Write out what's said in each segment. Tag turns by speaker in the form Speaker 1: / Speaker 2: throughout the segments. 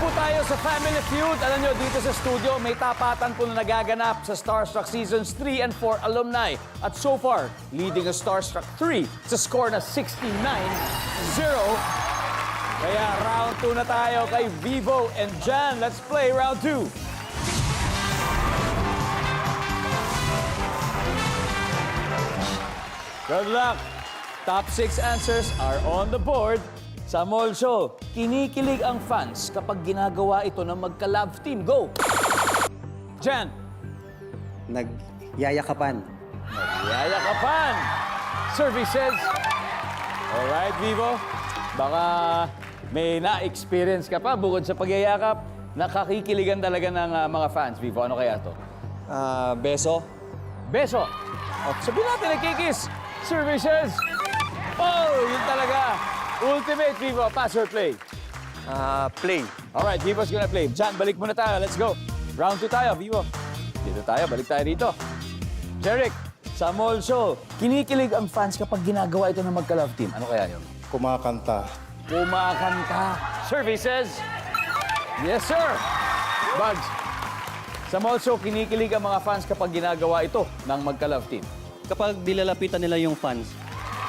Speaker 1: po tayo sa Family Feud. Alam nyo, dito sa studio, may tapatan po na nagaganap sa Starstruck Seasons 3 and 4 alumni. At so far, leading ang Starstruck 3 sa score na 69-0. Kaya round 2 na tayo kay Vivo and Jan. Let's play round 2. Good luck! Top 6 answers are on the board. Sa mall show, kinikilig ang fans kapag ginagawa ito ng magka-love team. Go! Jan,
Speaker 2: Nagyayakapan.
Speaker 1: yayakapan. Services. Alright, Vivo. Baka may na-experience ka pa bukod sa pagyayakap. Nakakikiligan talaga ng ah, mga fans, Vivo. Ano kaya to?
Speaker 2: Ah, beso.
Speaker 1: Beso. O, sabihin natin, nagkikis. Services. Oh, yun talaga. Ultimate, Vivo. Pass or play?
Speaker 2: Ah, play.
Speaker 1: Alright, Vivo's gonna play. Jan, balik muna tayo. Let's go. Round 2 tayo, Vivo. Dito tayo, balik tayo dito. Jeric, sa mall show, kinikilig ang fans kapag ginagawa ito ng magka-love team. Ano kaya yun?
Speaker 3: kumakanta.
Speaker 1: Kumakanta. Services. Yes, sir. Bugs. Sa mall show, kinikilig ang mga fans kapag ginagawa ito ng magka-love team.
Speaker 2: Kapag dilalapitan nila yung fans,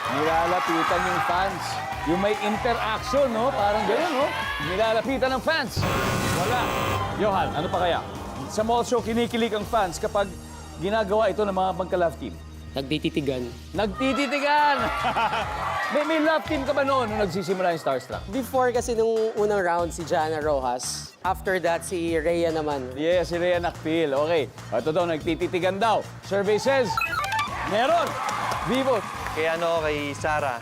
Speaker 1: Nilalapitan yung fans. Yung may interaction, no? Parang gano'n, no? Nilalapitan ng fans. Wala. Johan, ano pa kaya? Sa mall show, kinikilig ang fans kapag ginagawa ito ng mga magka-love team.
Speaker 4: Nagtititigan.
Speaker 1: Nagtititigan! may, may love team ka ba noon nung nagsisimula yung Starstruck?
Speaker 4: Before kasi nung unang round si Jana Rojas. After that, si Rhea naman.
Speaker 1: Yes, si Rhea Nakpil. Okay. Ito daw, nagtititigan daw. Survey says, meron. Vivo.
Speaker 5: Kay ano, kay Sarah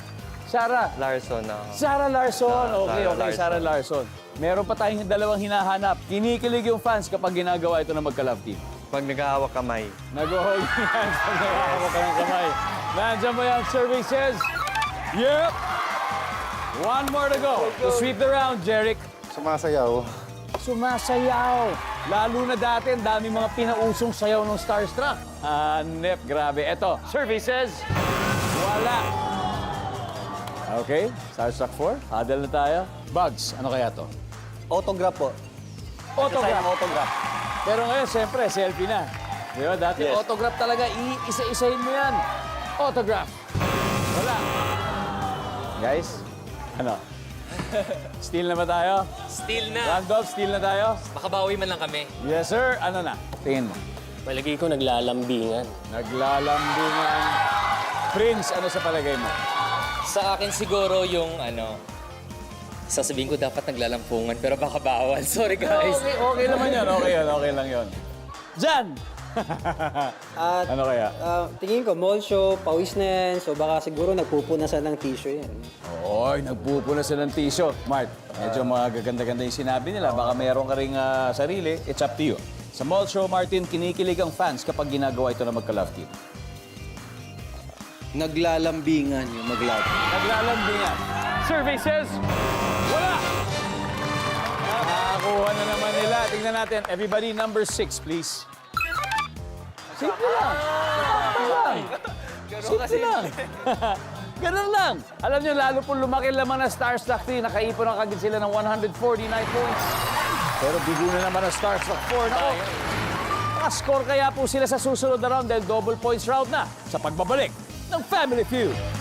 Speaker 1: Sarah.
Speaker 5: Larson. No?
Speaker 1: Sarah Larson.
Speaker 5: Sarah-
Speaker 1: Okay,
Speaker 5: Sarah
Speaker 1: okay,
Speaker 5: Larson.
Speaker 1: Sarah Larson. Meron pa tayong dalawang hinahanap. Kinikilig yung fans kapag ginagawa ito ng magka-love team.
Speaker 5: Pag naghahawak kamay.
Speaker 1: Nag-hold hands pag nakakawak ka ng kamay. Nandiyan mo yan, says, Yep! One more to go. To sweep the round, Jeric.
Speaker 3: Sumasayaw.
Speaker 1: Sumasayaw. Lalo na dati, ang dami mga pinausong sayaw ng Starstruck. Hanep, grabe. Eto, survey says, wala. Okay, Starstruck 4. Huddle na tayo. Bugs, ano kaya to?
Speaker 2: autograph po.
Speaker 1: Autograph.
Speaker 2: autograph.
Speaker 1: Pero ngayon, siyempre, selfie na. Di ba? Dati
Speaker 5: Yes.
Speaker 1: autograph talaga. Iisa-isahin mo yan. Autograph. Wala. Guys, ano? Steal na ba tayo?
Speaker 6: Still na.
Speaker 1: Randolph, steal na tayo?
Speaker 6: Makabawi man lang kami.
Speaker 1: Yes, sir. Ano na? Tingin mo.
Speaker 4: Palagi ko naglalambingan.
Speaker 1: Naglalambingan. Prince, ano sa palagay mo?
Speaker 6: Sa akin siguro yung ano, sasabihin ko dapat naglalampungan pero baka bawal. Sorry guys.
Speaker 1: Okay, okay naman yan. Okay yan, okay lang yun. Jan!
Speaker 2: At
Speaker 1: ano kaya?
Speaker 2: ah, tingin ko, mall show, pawis na yan. So baka siguro nagpupunasan ng tissue yan.
Speaker 1: Oy, nagpupunas sila ng tissue. Mark, medyo mga gaganda-ganda yung sinabi nila. Baka mayroon ka ring ah, sarili. It's up to you. Sa mall show, Martin, kinikilig ang fans kapag ginagawa ito na magka-love team.
Speaker 2: Naglalambingan yung mag-love.
Speaker 1: Naglalambingan. Survey says, wala! Nakakuha na naman nila. Tingnan natin. Everybody, number six, please. Simple lang. Simple lang. Simple lang. Ganun lang. Alam niyo, lalo po lumaki laman ng Starstruck 3. Nakaipon ang kagad sila ng 149 points. Pero bigo na naman ang Starstruck 4. Nako, Naka-score kaya po sila sa susunod na round dahil double points round na sa pagbabalik ng Family Feud.